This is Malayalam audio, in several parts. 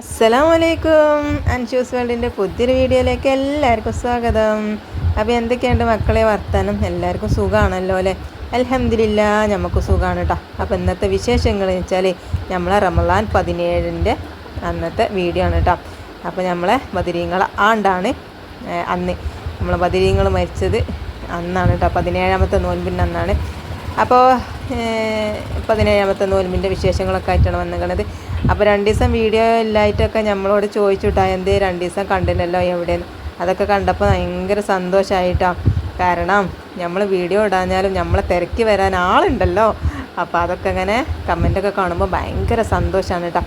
അസ്സലാം വലൈക്കും അൻഷൂസ് വേൾഡിന്റെ പുതിയൊരു വീഡിയോയിലേക്ക് എല്ലാവർക്കും സ്വാഗതം. അപ്പോൾ എന്തൊക്കെയുണ്ട് മക്കളെ വർത്താനം? എല്ലാവർക്കും സുഖമാണല്ലോ അല്ലേ? അലഹമില്ല നമുക്ക് സുഖമാണ് കേട്ടോ അപ്പോൾ ഇന്നത്തെ വിശേഷങ്ങൾ എന്ന് വെച്ചാൽ നമ്മളെ റമലാൻ പതിനേഴിന്റെ അന്നത്തെ വീഡിയോ ആണ് കേട്ടോ അപ്പോൾ നമ്മളെ ബദിരീങ്ങളെ ആണ്ടാണ് അന്ന്. നമ്മളെ ബദിരീങ്ങൾ മരിച്ചത് അന്നാണ് കേട്ടോ പതിനേഴാമത്തെ നോൻപിന്റെ അന്നാണ്. അപ്പോൾ പതിനേഴാമത്തെ നോൽമ്പിന്റെ വിശേഷങ്ങളൊക്കെ ആയിട്ടാണ് വന്നിരിക്കുന്നത് അപ്പോൾ രണ്ട് ദിവസം വീഡിയോ ഇല്ലായിട്ടൊക്കെ നമ്മളോട് ചോദിച്ചുട്ടാ എന്ത് രണ്ട് ദിവസം കണ്ടില്ലല്ലോ എവിടെയെന്ന് അതൊക്കെ കണ്ടപ്പോൾ ഭയങ്കര സന്തോഷമായിട്ടാണ് കാരണം നമ്മൾ വീഡിയോ ഇടാഞ്ഞാലും നമ്മളെ തിരക്കി വരാൻ ആളുണ്ടല്ലോ. അപ്പോൾ അതൊക്കെ അങ്ങനെ കമന്റൊക്കെ കാണുമ്പോൾ ഭയങ്കര സന്തോഷമാണ് കേട്ടോ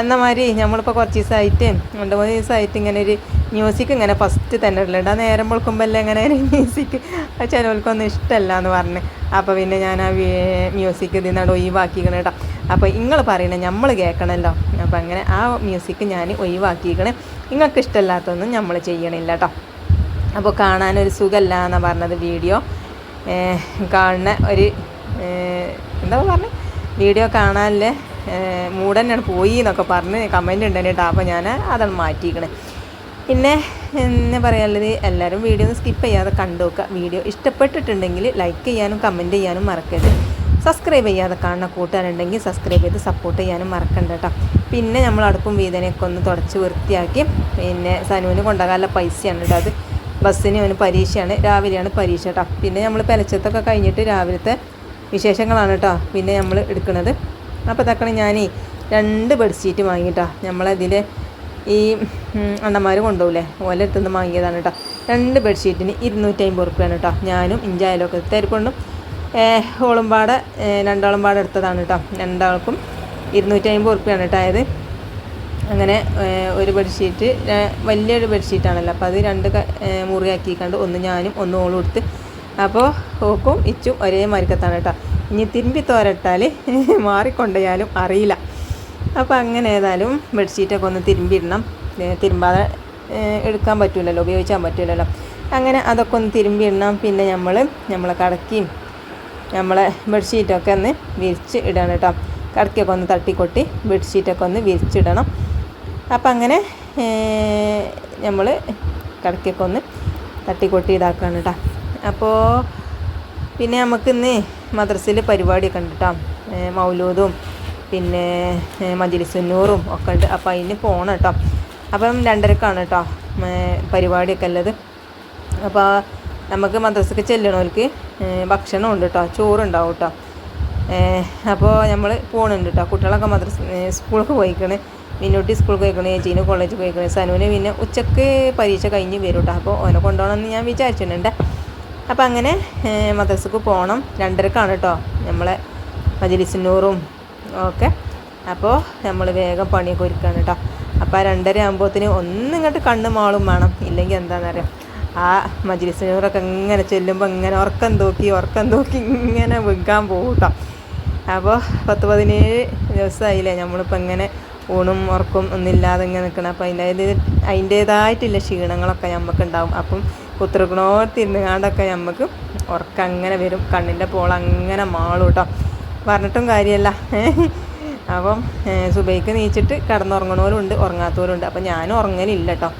എന്ന മാതിരി നമ്മളിപ്പോൾ കുറച്ച് ദിവസമായിട്ട് രണ്ട് മൂന്ന് ദിവസമായിട്ട് ഇങ്ങനെ ഒരു മ്യൂസിക് ഇങ്ങനെ ഫസ്റ്റ് തന്നെ ഇടലുണ്ട് ആ നേരം പൊൾക്കുമ്പോൾ ഇങ്ങനെ ഒരു മ്യൂസിക് ചിലവർക്കൊന്നും ഇഷ്ടമല്ല എന്ന് പറഞ്ഞ്. അപ്പോൾ പിന്നെ ഞാൻ ആ മ്യൂസിക് ഇതിൽ നിന്നാണ് ഒഴിവാക്കിക്കണം കേട്ടോ അപ്പോൾ നിങ്ങൾ പറയണേ നമ്മൾ കേൾക്കണമല്ലോ അപ്പോൾ അങ്ങനെ ആ മ്യൂസിക് ഞാൻ ഒഴിവാക്കിയിരിക്കണേ. നിങ്ങൾക്ക് ഇഷ്ടമല്ലാത്തൊന്നും നമ്മൾ ചെയ്യണില്ല കേട്ടോ അപ്പോൾ കാണാനൊരു സുഖമല്ല എന്നാണ് പറഞ്ഞത് വീഡിയോ. കാണുന്ന ഒരു എന്താ പറഞ്ഞത് വീഡിയോ കാണാനില്ലേ? മൂഡ് തന്നെയാണ് പോയി എന്നൊക്കെ പറഞ്ഞ് കമന്റ് ഉണ്ടെന്നെ കേട്ടോ അപ്പോൾ ഞാൻ അതാണ് മാറ്റിയിരിക്കണേ. പിന്നെ എന്നെ പറയാനുള്ളത്? എല്ലാവരും വീഡിയോ ഒന്ന് സ്കിപ്പ് ചെയ്യാതെ കണ്ടു നോക്കുക വീഡിയോ ഇഷ്ടപ്പെട്ടിട്ടുണ്ടെങ്കിൽ ലൈക്ക് ചെയ്യാനും കമന്റ് ചെയ്യാനും മറക്കരുത്. സബ്സ്ക്രൈബ് ചെയ്യാതെ കാണുന്ന കൂട്ടുകാരുണ്ടെങ്കിൽ സബ്സ്ക്രൈബ് ചെയ്ത് സപ്പോർട്ട് ചെയ്യാനും മറക്കണ്ട കേട്ടോ പിന്നെ നമ്മൾ അടുപ്പും വീതനയൊക്കെ ഒന്ന് തുടച്ച് വൃത്തിയാക്കി. പിന്നെ സനുവിന് കൊണ്ടുപോകാനുള്ള പൈസയാണ് കേട്ടോ അത്. ബസ്സിന് അവന് പരീക്ഷയാണ്. രാവിലെയാണ് പരീക്ഷ കേട്ടോ പിന്നെ നമ്മൾ പെലച്ചത്തൊക്കെ കഴിഞ്ഞിട്ട് രാവിലത്തെ വിശേഷങ്ങളാണ് കേട്ടോ പിന്നെ നമ്മൾ എടുക്കുന്നത്. അപ്പോൾ തക്കണ ഞാൻ രണ്ട് ബെഡ്ഷീറ്റ് വാങ്ങിയിട്ടാ നമ്മളതിൽ ഈ അണ്ണന്മാർ കൊണ്ടുപോകില്ലേ ഓല വാങ്ങിയതാണ് കേട്ടോ രണ്ട് ബെഡ്ഷീറ്റിന് ഇരുന്നൂറ്റി അമ്പത് റുപ്യാണ് കേട്ടോ ഞാനും ഇഞ്ചായാലൊക്കെ തരിക്കൊണ്ടും ഓളും പാടെ രണ്ടാളും എടുത്തതാണ് കേട്ടോ രണ്ടാൾക്കും ഇരുന്നൂറ്റി അമ്പത് റുപ്യാണ് കേട്ടോ ആയത് അങ്ങനെ ഒരു ബെഡ്ഷീറ്റ് വലിയൊരു ബെഡ്ഷീറ്റാണല്ലോ. അപ്പോൾ അത് രണ്ട് മുറിയാക്കിക്കണ്ട് ഒന്ന് ഞാനും ഒന്ന് ഓളും എടുത്ത്. അപ്പോൾ ഓക്കും ഇച്ചും ഒരേ മരുക്കത്താണ് കേട്ടോ ഇനി തിരുമ്പി തോരട്ടാൽ മാറിക്കൊണ്ടുപോയാലും അറിയില്ല. അപ്പോൾ അങ്ങനെ ഏതായാലും ബെഡ്ഷീറ്റൊക്കെ ഒന്ന് തിരുമ്പിയിടണം. തിരുമ്പാതെ എടുക്കാൻ പറ്റില്ലല്ലോ ഉപയോഗിക്കാൻ പറ്റില്ലല്ലോ അങ്ങനെ അതൊക്കെ ഒന്ന് തിരുമ്പിയിടണം. പിന്നെ നമ്മൾ നമ്മളെ കടക്കിയും നമ്മളെ ബെഡ്ഷീറ്റൊക്കെ ഒന്ന് വിരിച്ച് ഇടണം കേട്ടോ. കടക്കൊക്കെ ഒന്ന് തട്ടിക്കൊട്ടി ബെഡ്ഷീറ്റൊക്കെ ഒന്ന് വിരിച്ചിടണം. അപ്പം അങ്ങനെ നമ്മൾ കടക്കൊക്കെ ഒന്ന് തട്ടിക്കൊട്ടി ഇതാക്കുകയാണ് കേട്ടോ. അപ്പോൾ പിന്നെ നമുക്കിന്ന് മദ്രസയിൽ പരിപാടിയൊക്കെ ഉണ്ട് കേട്ടോ. മൗലൂദും പിന്നെ മജിലിസുന്നൂറും ഒക്കെ ഉണ്ട്. അപ്പോൾ അതിന് പോകണം കേട്ടോ. അപ്പം രണ്ടരക്കാണ് കേട്ടോ പരിപാടിയൊക്കെ ഉള്ളത്. അപ്പോൾ നമുക്ക് മദ്രസക്ക് ചെല്ലണവർക്ക് ഭക്ഷണം ഉണ്ട് കേട്ടോ ചോറുണ്ടാവും കേട്ടോ അപ്പോൾ നമ്മൾ പോകണുണ്ട് കേട്ടോ കുട്ടികളൊക്കെ മദ്രസ സ്കൂളിൽ പോയിക്കണ്. മിന്നോട്ടി സ്കൂളിൽ പോയിക്കണ് ചേച്ചീന് കോളേജിൽ പോയിക്കണ്. സനുവിന് പിന്നെ ഉച്ചയ്ക്ക് പരീക്ഷ കഴിഞ്ഞ് വരും കേട്ടോ അപ്പോൾ ഓനെ കൊണ്ടുപോകണമെന്ന് ഞാൻ വിചാരിച്ചിട്ടുണ്ട്. അപ്പോൾ അങ്ങനെ മദ്രസക്ക് പോകണം രണ്ടരക്കാണ് കേട്ടോ നമ്മളെ മജിലിസിനൂറും ഒക്കെ. അപ്പോൾ നമ്മൾ വേഗം പണിയൊക്കെ ഒരുക്കുകയാണ് കേട്ടോ അപ്പോൾ ആ രണ്ടര ആകുമ്പോഴത്തേന് ഒന്നിങ്ങോട്ട് കണ്ണ് മാളും വേണം. ഇല്ലെങ്കിൽ എന്താണെന്നറിയാം ആ മജിലിസിനൂറൊക്കെ ഇങ്ങനെ ചെല്ലുമ്പോൾ ഇങ്ങനെ ഉറക്കം തൂക്കി ഉറക്കം തൂക്കി ഇങ്ങനെ വിൽക്കാൻ പോകും കേട്ടോ അപ്പോൾ പത്ത് പതിനേഴ് ദിവസമായില്ലേ നമ്മളിപ്പോൾ ഇങ്ങനെ ഊണും ഉറക്കും ഒന്നുമില്ലാതെ ഇങ്ങനെ നിൽക്കണം അപ്പോൾ അതിന്റെ അതിന്റേതായിട്ടുള്ള ക്ഷീണങ്ങളൊക്കെ നമുക്ക് ഉണ്ടാവും. അപ്പം കുത്തിറക്കണോർത്തിരുന്ന് കാണ്ടൊക്കെ നമുക്ക് ഉറക്കം അങ്ങനെ വരും. കണ്ണിന്റെ പോൾ അങ്ങനെ മാളും കേട്ടോ പറഞ്ഞിട്ടും കാര്യമല്ല അപ്പം സുബൈക്ക് നീച്ചിട്ട് കിടന്നുറങ്ങണവരും ഉണ്ട് ഉറങ്ങാത്തവരും ഉണ്ട് അപ്പം ഞാനും ഉറങ്ങലില്ല കേട്ടോ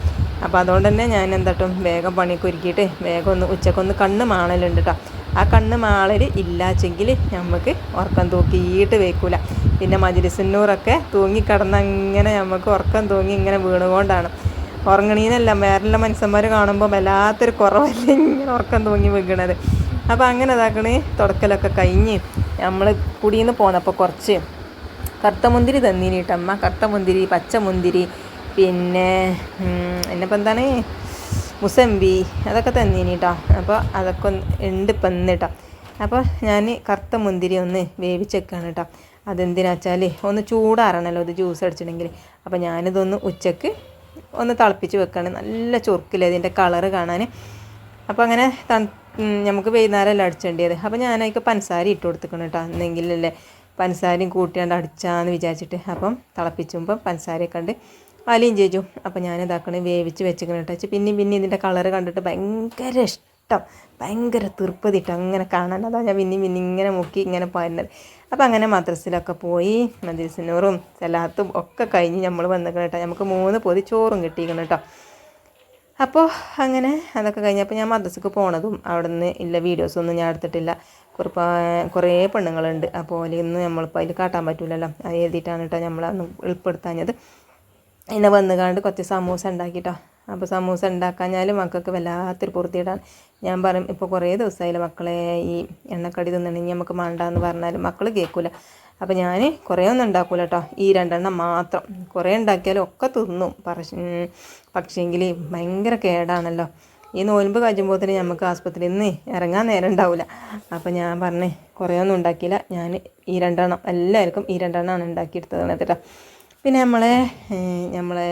അപ്പോൾ അതുകൊണ്ട് തന്നെ ഞാൻ എന്താട്ടും വേഗം പണിയൊക്കെ ഒരുക്കിയിട്ട് വേഗം ഒന്ന് ഉച്ചക്കൊന്ന് കണ്ണ് മാളലുണ്ട് കേട്ടോ ആ കണ്ണ് മാളൽ ഇല്ലാച്ചെങ്കിൽ നമുക്ക് ഉറക്കം തൂക്കിയിട്ട് വെക്കൂല. പിന്നെ മജിലിസിന്നൂറൊക്കെ തൂങ്ങിക്കിടന്ന് അങ്ങനെ നമുക്ക് ഉറക്കം തൂങ്ങി ഇങ്ങനെ വീണുകൊണ്ടാണ്. ഉറങ്ങണീനല്ല വേറെയുള്ള മനുഷ്യന്മാർ കാണുമ്പോൾ വല്ലാത്തൊരു കുറവല്ല ഇങ്ങനെ ഉറക്കം തൂങ്ങി വീണത്. അപ്പോൾ അങ്ങനെ ഇതാക്കണേ തുടക്കലൊക്കെ കഴിഞ്ഞ് നമ്മൾ കുടിയിൽ നിന്ന് പോന്നപ്പോൾ കുറച്ച് കറുത്ത മുന്തിരി തന്നീനിട്ടമ്മ കറുത്ത മുന്തിരി പച്ച മുന്തിരി പിന്നെ എന്നിപ്പോൾ എന്താണ്? മുസംബി അതൊക്കെ തന്നീനി കേട്ടോ അപ്പോൾ അതൊക്കെ ഒന്ന് ഉണ്ട് ഇപ്പം ഇന്ന് കേട്ടോ അപ്പോൾ ഞാൻ കറുത്ത മുന്തിരി ഒന്ന് വേവിച്ചേക്കാണ് കേട്ടോ അതെന്തിനാ വെച്ചാൽ ഒന്ന് ചൂടാറണല്ലോ ഇത് ജ്യൂസ് അടിച്ചിട്ടുണ്ടെങ്കിൽ അപ്പോൾ ഞാനിതൊന്ന് ഉച്ചയ്ക്ക് ഒന്ന് തിളപ്പിച്ച് വെക്കാണ്. നല്ല ചൊറുക്കില്ല ഇതിന്റെ കളറ് കാണാൻ അപ്പോൾ അങ്ങനെ ത നമുക്ക് വൈകുന്നേരമല്ല അടിച്ചേണ്ടിയത്. അപ്പോൾ ഞാനതിക്ക് പഞ്ചസാര ഇട്ട് കൊടുത്തിക്കണം കേട്ടോ എന്നെങ്കിലല്ലേ പഞ്ചസാരയും കൂട്ടിയാണ്ട് അടിച്ചാന്ന് വിചാരിച്ചിട്ട് അപ്പം തിളപ്പിച്ചുമ്പോൾ പഞ്ചസാരയൊക്കെ ഉണ്ട് അലിയും ചേച്ചു. അപ്പോൾ ഞാൻ ഇതാക്കണ വേവിച്ച് വെച്ചിങ്ങനെ കേട്ടോ പിന്നെയും പിന്നെ ഇതിന്റെ കളറ് കണ്ടിട്ട് ഭയങ്കര ഇഷ്ടം. ഭയങ്കര തീർപ്പതിട്ട് അങ്ങനെ കാണാൻ. അതാ ഞാൻ പിന്നെയും പിന്നെ ഇങ്ങനെ മുക്കി ഇങ്ങനെ പാരുന്നത്. അപ്പോൾ അങ്ങനെ മദ്രസിലൊക്കെ പോയി മദ്രസിനൂറും സലാത്തും ഒക്കെ കഴിഞ്ഞ് നമ്മൾ വന്നിക്കണം കേട്ടോ നമുക്ക് മൂന്ന് പൊതി ചോറും കിട്ടിയിരിക്കണം കേട്ടോ അപ്പോൾ അങ്ങനെ അതൊക്കെ കഴിഞ്ഞപ്പോൾ ഞാൻ മദ്രസക്ക് പോണതും അവിടെ നിന്ന് ഇല്ല വീഡിയോസൊന്നും ഞാൻ എടുത്തിട്ടില്ല. കുറേ കുറേ പെണ്ണുങ്ങളുണ്ട്. അപ്പോൾ അതിലൊന്നും നമ്മളിപ്പോൾ അതിൽ കാട്ടാൻ പറ്റില്ലല്ലോ അത് എഴുതിയിട്ടാണ് കേട്ടോ നമ്മളൊന്ന് ഉൾപ്പെടുത്താഞ്ഞത് വന്ന് കണ്ട് കുറച്ച് സമൂസ ഉണ്ടാക്കിട്ടോ. അപ്പോൾ സമൂസ ഉണ്ടാക്കാഞ്ഞാൽ മക്കൾക്ക് വല്ലാത്തൊരു പൂർത്തിയിടാൻ ഞാൻ പറയും ഇപ്പോൾ കുറേ ദിവസമായില്ല മക്കളെ ഈ എണ്ണക്കടി തിന്നണമെങ്കിൽ നമുക്ക് മണ്ടാന്ന് പറഞ്ഞാലും മക്കൾ കേൾക്കില്ല അപ്പോൾ ഞാൻ കുറേ ഒന്നും ഉണ്ടാക്കൂല കേട്ടോ ഈ രണ്ടെണ്ണം മാത്രം. കുറേ ഉണ്ടാക്കിയാലും ഒക്കെ തിന്നും. പറശ് പക്ഷേങ്കിൽ ഭയങ്കര കേടാണല്ലോ. ഈ നോൻപ് കഴിയുമ്പോൾ തന്നെ നമുക്ക് ആസ്പത്രിയിൽ നിന്ന് ഇറങ്ങാൻ നേരം ഉണ്ടാവില്ല അപ്പോൾ ഞാൻ പറഞ്ഞേ കുറേ ഒന്നും ഉണ്ടാക്കിയില്ല. ഞാൻ ഈ രണ്ടെണ്ണം എല്ലാവർക്കും ഈ രണ്ടെണ്ണമാണ് ഉണ്ടാക്കിയെടുത്തത് കേട്ടോ പിന്നെ നമ്മളെ നമ്മളെ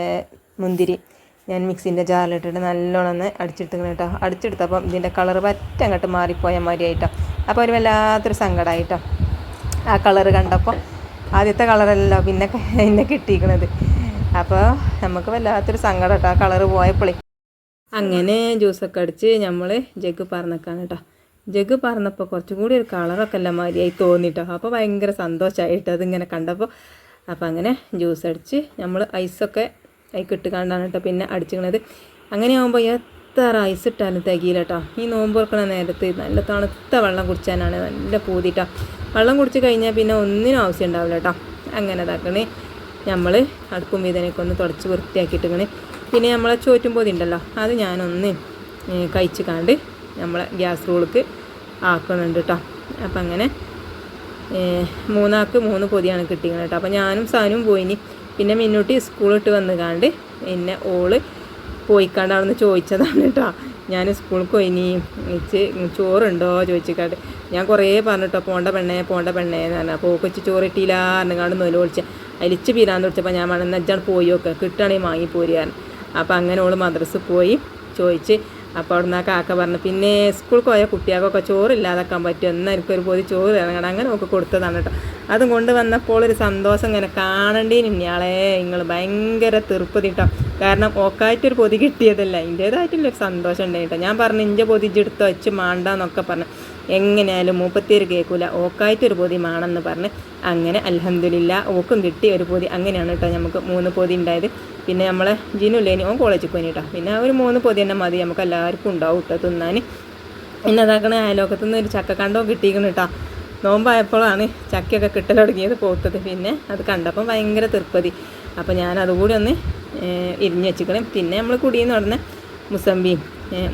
മുന്തിരി. ഞാൻ മിക്സിന്റെ ജാറിലിട്ടിട്ട് നല്ലോണം ഒന്ന് അടിച്ചെടുത്തിങ്ങനെ കേട്ടോ അടിച്ചെടുത്തപ്പം ഇതിന്റെ കളർ പറ്റ അങ്ങോട്ട് മാറിപ്പോയ മാതിരിയായിട്ടോ. അപ്പോൾ ഒരു വല്ലാത്തൊരു സങ്കടമായിട്ടോ ആ കളർ കണ്ടപ്പോൾ ആദ്യത്തെ കളറല്ല പിന്നെ എന്നെ കിട്ടിയിരിക്കണത് അപ്പോൾ നമുക്ക് വല്ലാത്തൊരു സങ്കടം കേട്ടോ ആ കളർ പോയപ്പോഴേ അങ്ങനെ ജ്യൂസൊക്കെ അടിച്ച് നമ്മൾ ജഗ് പറന്നേക്കാണ് കേട്ടോ ജഗ് പറന്നപ്പോൾ കുറച്ചും കൂടി ഒരു കളറൊക്കെ എല്ലാം മാതിരിയായി തോന്നിട്ടോ. അപ്പോൾ ഭയങ്കര സന്തോഷമായിട്ട് അതിങ്ങനെ കണ്ടപ്പോൾ അപ്പോൾ അങ്ങനെ ജ്യൂസ് അടിച്ച് നമ്മൾ ഐസൊക്കെ അതിൽ ഇട്ടുകൊണ്ടാണ് കേട്ടോ പിന്നെ അടിച്ചിക്കണത്. അങ്ങനെ ആകുമ്പോൾ എത്ര ഐസ് ഇട്ടാലും തികയില്ല കേട്ടോ ഈ നോമ്പ് തുറക്കണ നേരത്ത് നല്ല തണുത്ത വെള്ളം കുടിച്ചാനാണ് നല്ല പൂതിട്ടോ വെള്ളം കുടിച്ച് കഴിഞ്ഞാൽ പിന്നെ ഒന്നിനും ആവശ്യം ഉണ്ടാവില്ല കേട്ടോ അങ്ങനെ ഇതാക്കണേ. നമ്മൾ അടുപ്പും വീതനൊക്കെ ഒന്ന് തുടച്ച് വൃത്തിയാക്കിയിട്ടിങ്ങനെ പിന്നെ നമ്മളെ ചോറ്റും പൊതി ഉണ്ടല്ലോ അത് ഞാനൊന്ന് കഴിച്ച് കണ്ട് നമ്മളെ ഗ്യാസ് റൂൾക്ക് ആക്കുന്നുണ്ട് കേട്ടോ അപ്പം അങ്ങനെ മൂന്നാൾക്ക് മൂന്ന് പൊതിയാണ് കിട്ടിയത് കേട്ടോ. അപ്പോൾ ഞാനും സാനും പോയിനി. പിന്നെ മിന്നൂട്ടി സ്കൂളിട്ട് വന്ന് കാണ്ട് പിന്നെ ഓൾ പോയിക്കാണ്ട് അവിടെ നിന്ന് ചോദിച്ചതാണ് കേട്ടോ. ഞാൻ സ്കൂളിൽ പോയിനി. ഇച്ച് ചോറുണ്ടോ ചോദിച്ചിക്കാണ്ട്. ഞാൻ കുറേ പറഞ്ഞിട്ടോ പോണ്ട പെണ്ണേ പോണ്ട പെണ്ണേ എന്ന് പറഞ്ഞു. അപ്പോൾ കൊച്ചു ചോറ് ഇട്ടില്ല എന്നുകാണ്ട് നൊല അലിച്ച് പീരാന്ന് വിളിച്ചപ്പോൾ ഞാൻ പറഞ്ഞു എന്നാൽ പോയി നോക്കുക കിട്ടുകയാണെങ്കിൽ വാങ്ങിപ്പോരുകയാണ് അപ്പോൾ അങ്ങനെ ഓൾ മദ്രസ് പോയി. ചോദിച്ച് അപ്പോൾ അവിടെ ആ കാക്ക പറഞ്ഞു പിന്നെ സ്കൂളിൽ പോയ കുട്ടികൾക്കൊക്കെ ചോറില്ലാതാക്കാൻ പറ്റും എന്നാൽ എനിക്കൊരു പൊതി ചോറ് തരണം. അങ്ങനെ ഒക്കെ കൊടുത്തതാണ് കേട്ടോ. അതും കൊണ്ട് വന്നപ്പോൾ ഒരു സന്തോഷം ഇങ്ങനെ കാണണ്ടേനും ഇയാളെ നിങ്ങൾ ഭയങ്കര തീർപ്പതി കേട്ടോ കാരണം ഓക്കായിട്ടൊരു പൊതി കിട്ടിയതല്ല. ഒരു സന്തോഷം ഉണ്ടായിട്ടോ. ഞാൻ പറഞ്ഞു ഇഞ്ച പൊതിജെടുത്തോ വെച്ച് മാണ്ടാന്നൊക്കെ പറഞ്ഞു. എങ്ങനെയായാലും മൂപ്പത്തിയൊരു കേൾക്കൂല. ഓക്കായിട്ടൊരു പൊതി മാണെന്ന് പറഞ്ഞ് അങ്ങനെ അലഹമില്ല ഓക്കും കിട്ടി ഒരു പൊതി അങ്ങനെയാണ് കേട്ടോ നമുക്ക് മൂന്ന് പൊതി ഉണ്ടായത്. പിന്നെ നമ്മളെ ജിനുല്ലേനി ഓൻ കോളേജിൽ പോയി കേട്ടോ. പിന്നെ ഒരു മൂന്ന് പൊതി തന്നെ മതി. നമുക്ക് എല്ലാവർക്കും ഉണ്ടാവും കേട്ടോ തിന്നാൻ. പിന്നെ അതാക്കണ നിന്ന് ഒരു ചക്ക കണ്ടോ കിട്ടിയിരിക്കണം കേട്ടോ. നോമ്പായപ്പോഴാണ് ചക്കയൊക്കെ കിട്ടൽ തുടങ്ങിയത് പോത്തത്. പിന്നെ അത് കണ്ടപ്പം ഭയങ്കര തൃപ്പതി അപ്പോൾ ഞാൻ അതുകൂടി ഒന്ന് ഇരിഞ്ഞ് വെച്ചിക്കണം പിന്നെ നമ്മൾ കുടിയെന്ന് പറഞ്ഞ മുസമ്പിയും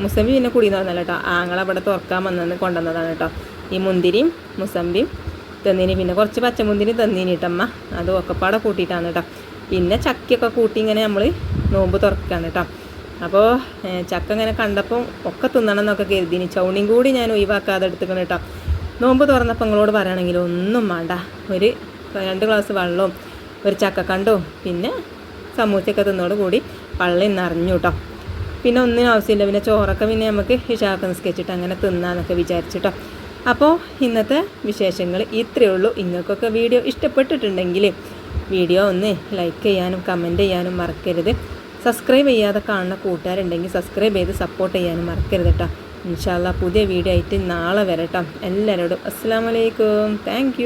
മുസമ്പി പിന്നെ കുടിയെന്ന് പറഞ്ഞല്ലോ കേട്ടോ ആങ്ങളെ അവിടെ തുറക്കാൻ വന്നെന്ന് കൊണ്ടുവന്നതാണ് കേട്ടോ. ഈ മുന്തിരിയും മുസമ്പിയും തന്നീനി. പിന്നെ കുറച്ച് പച്ചമുന്തിരി തന്നീനി കേട്ടമ്മ അത് ഒക്കെപ്പാടെ കൂട്ടിയിട്ടാണ് കേട്ടോ. പിന്നെ ചക്കയൊക്കെ കൂട്ടി ഇങ്ങനെ നമ്മൾ നോമ്പ് തുറക്കുകയാണ് കേട്ടോ. അപ്പോൾ ചക്ക ഇങ്ങനെ കണ്ടപ്പോൾ ഒക്കെ തിന്നണം എന്നൊക്കെ കരുതിനി. ചൗണിയും കൂടി ഞാൻ ഒഴിവാക്കാതെ എടുത്തുക്കണം കേട്ടോ. നോമ്പ് തുറന്നപ്പോൾ നിങ്ങളോട് പറയുകയാണെങ്കിൽ ഒന്നും വേണ്ട. ഒരു രണ്ട് ഗ്ലാസ് വെള്ളവും ഒരു ചക്കക്കണ്ടും പിന്നെ സമൂസയൊക്കെ തിന്നോട് കൂടി പള്ളി നിറഞ്ഞു കേട്ടോ. പിന്നെ ഒന്നിനും ആവശ്യമില്ല. പിന്നെ ചോറൊക്കെ പിന്നെ നമുക്ക് ഇഷാക്കം സ്കെച്ചിട്ട് അങ്ങനെ തിന്നാന്നൊക്കെ വിചാരിച്ചിട്ടോ. അപ്പോൾ ഇന്നത്തെ വിശേഷങ്ങൾ ഇത്രയേ ഉള്ളൂ. നിങ്ങൾക്കൊക്കെ വീഡിയോ ഇഷ്ടപ്പെട്ടിട്ടുണ്ടെങ്കിൽ വീഡിയോ ഒന്ന് ലൈക്ക് ചെയ്യാനും കമന്റ് ചെയ്യാനും മറക്കരുത്. സബ്സ്ക്രൈബ് ചെയ്യാതെ കാണുന്ന കൂട്ടുകാരുണ്ടെങ്കിൽ സബ്സ്ക്രൈബ് ചെയ്ത് സപ്പോർട്ട് ചെയ്യാനും മറക്കരുത് കേട്ടോ. ഇൻഷാല്ല പുതിയ വീഡിയോ ആയിട്ട് നാളെ വരട്ടോ എല്ലാവരോടും അസ്സാം വലൈക്കും താങ്ക്